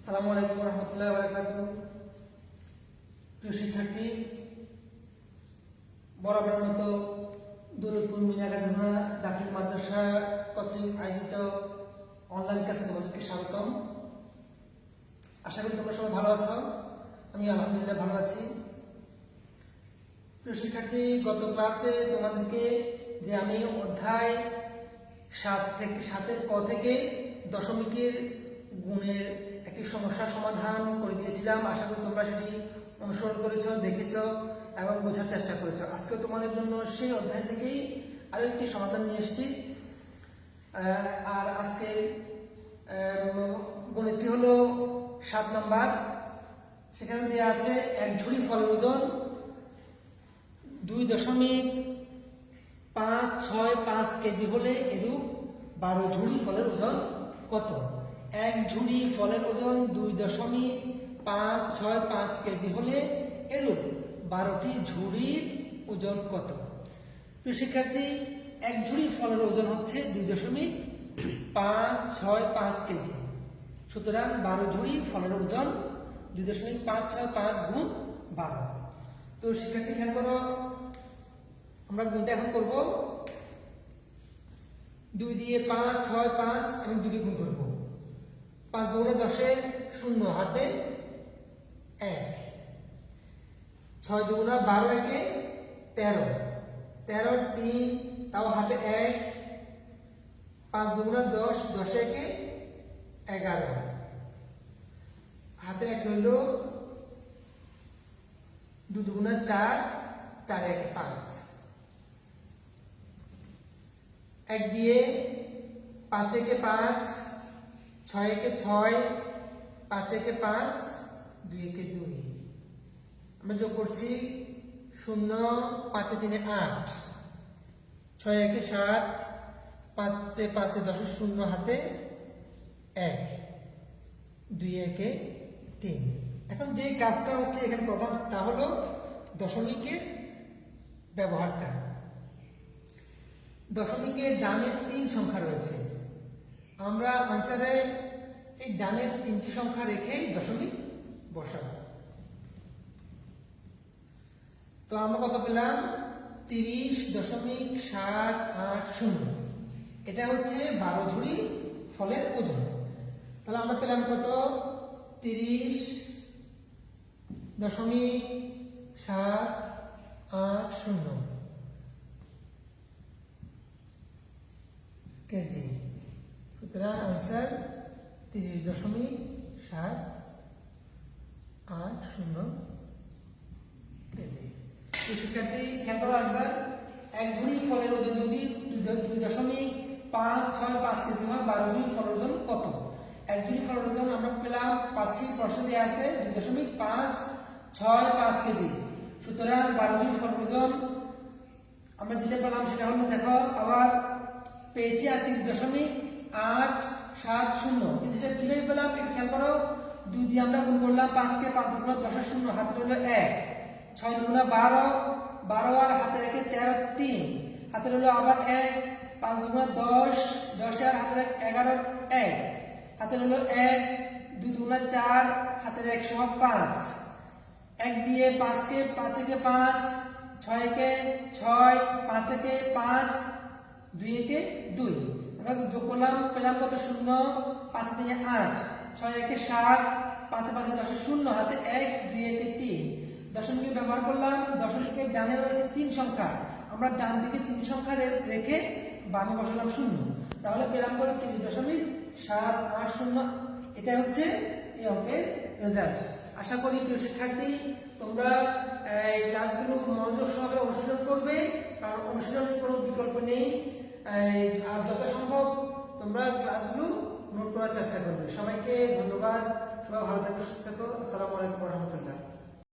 আসসালামু আলাইকুম রহমতুল্লাহ বারাকাতু প্রিয় শিক্ষার্থী বরাবরের মতো দৌলতপুর মিনাগাজমা দাখিল মাদ্রাসা কর্তৃক আয়োজিত অনলাইন ক্লাসে তোমাদেরকে স্বাগতম। আশা করি তোমরা সবাই ভালো আছো আমি আলহামদুলিল্লাহ ভালো আছি। প্রিয় শিক্ষার্থী, গত ক্লাসে তোমাদেরকে যে আমি অধ্যায় সাত থেকে সাতের ক থেকে দশমিকের গুণের একটি সমস্যার সমাধান করে দিয়েছিলাম। আশা করি তোমরা সেটি অনুসরণ করেছ, দেখেছ এবং বোঝার চেষ্টা করেছ। আজকে তোমাদের জন্য সেই অধ্যায় থেকেই আরও একটি সমাধান নিয়ে এসেছি। আর আজকে গণিতটি হলো সাত নাম্বার। সেখানে দেওয়া আছে, এক ঝুড়ি ফলের ওজন দুই দশমিক পাঁচ ছয় পাঁচ কেজি হলে এরূপ বারো ঝুড়ি ফলের ওজন কত? এক ঝুড়ি ফলের ওজন দুই দশমিক পাঁচ ছয় পাঁচ কেজি হলে এরূপ বারোটি ঝুড়ির ওজন কত? শিক্ষার্থী, এক ঝুড়ি ফলের ওজন হচ্ছে দুই দশমিক পাঁচ ছয় পাঁচ কেজি। সুতরাং বারো ঝুড়ি ফলের ওজন দুই দশমিক পাঁচ ছয় পাঁচ গুণ বারো। তো শিক্ষার্থী, খেয়াল করো, আমরা গুণটা এখন করব। দুই দিয়ে পাঁচ, ছয় পাঁচ, আমি দুটি গুণ করব। পাঁচ দুগুণে দশে শূন্য, হাতে এক। ছয় দুগুণা বারো একে তেরো। তেরো, তিন, তাও হাতে এক। পাঁচ দুগুণা দশ, দশে একে এগারো। হাতে এক রইল দু দুগুণা চার চার একে পাঁচ। এক দিয়ে পাঁচ একে পাঁচ ছয় একে ছয়, পাঁচ একে পাঁচ, দুই একে দুই। আমরা যোগ করছি শূন্য, পাঁচে তিনে আট। ছয় একে সাত, পাঁচে পাঁচে দশের শূন্য হাতে এক। দুই একে তিন। এখন যে কাজটা হচ্ছে এখানে প্রধান, তা হলো দশমিকের ব্যবহারটা। দশমিকের ডানের তিন সংখ্যা রয়েছে। আমরা আনসারে এই ডানের তিনটি সংখ্যা রেখে দশমিক বসাবো। তো আমরা কত পেলাম? তিরিশ দশমিক সাত আট শূন্য। এটা হচ্ছে বারো ঝুড়ি ফলের ওজন। তাহলে আমরা পেলাম কত? তিরিশ দশমিক সাত আট শূন্য কেজি সুতরাং আনসার তিরিশ দশমিক সাত আট শূন্য কেজি। তো শিক্ষার্থী খেয়াল করো একবার, এক ঝুড়ি ফলের ওজন যদি দুই দশমিক পাঁচ ছয় পাঁচ কেজি হয়, বারো ঝুড়ি ফলের ওজন কত? এক ঝুড়ি ফলের ওজন আমরা পেলাম, পাচ্ছি, প্রশ্ন দেওয়া আছে, দুই দশমিক পাঁচ ছয় পাঁচ কেজি। সুতরাং বারো ঝুড়ি ফলের ওজন আমরা যেটা পেলাম সেটা হলো, দেখো, আবার পেয়েছি আর তিরিশ দশমিক আট সাত শূন্য। কিন্তু সেটা কীভাবে পেলাম একটু খেয়াল করো। দুই দিয়ে আমরা গুণ করলাম পাঁচকে পাঁচ দুগুণা দশের শূন্য হাতে রইল এক। ছয় দুগুণা বারো বারো আর হাতে রেখে তেরো, তিন। হাতে রইল আবার এক, পাঁচ দুগুণা দশ, দশে আর হাতে রেখে এগারো, এক। হাতে রইল এক, দুই দুগুণা চার, হাতের এক সহ পাঁচ। এক দিয়ে পাঁচকে পাঁচেকে পাঁচ, ছয়কে ছয়, পাঁচেকে পাঁচ দুই একে দুই। আমরা যোগ করলাম পেলাম কত? শূন্য। পাঁচ থেকে আট। ছয় একে সাত। পাঁচে পাঁচে দশে শূন্য, হাতে এক, দুই একে তিন। দশমিকে ব্যবহার করলাম দশমিকের ডানে রয়েছে তিন সংখ্যা। আমরা ডান দিকে তিন সংখ্যা রেখে বামে বসালাম শূন্য। তাহলে পেলাম কত? তিরিশ দশমিক সাত আট শূন্য। এটা হচ্ছে এই অঙ্কের রেজাল্ট আশা করি প্রিয় শিক্ষার্থী, তোমরা এই ক্লাসগুলো মনোযোগ সহকারে অনুশীলন করবে। কারণ অনুশীলনের কোনো বিকল্প নেই। আর যত সম্ভব তোমরা ক্লাসগুলো নোট করার চেষ্টা করবে। সবাইকে ধন্যবাদ। সবাই ভালো থাকো, সুস্থ থাকো। আসসালামু আলাইকুম রহমতুল্লাহ।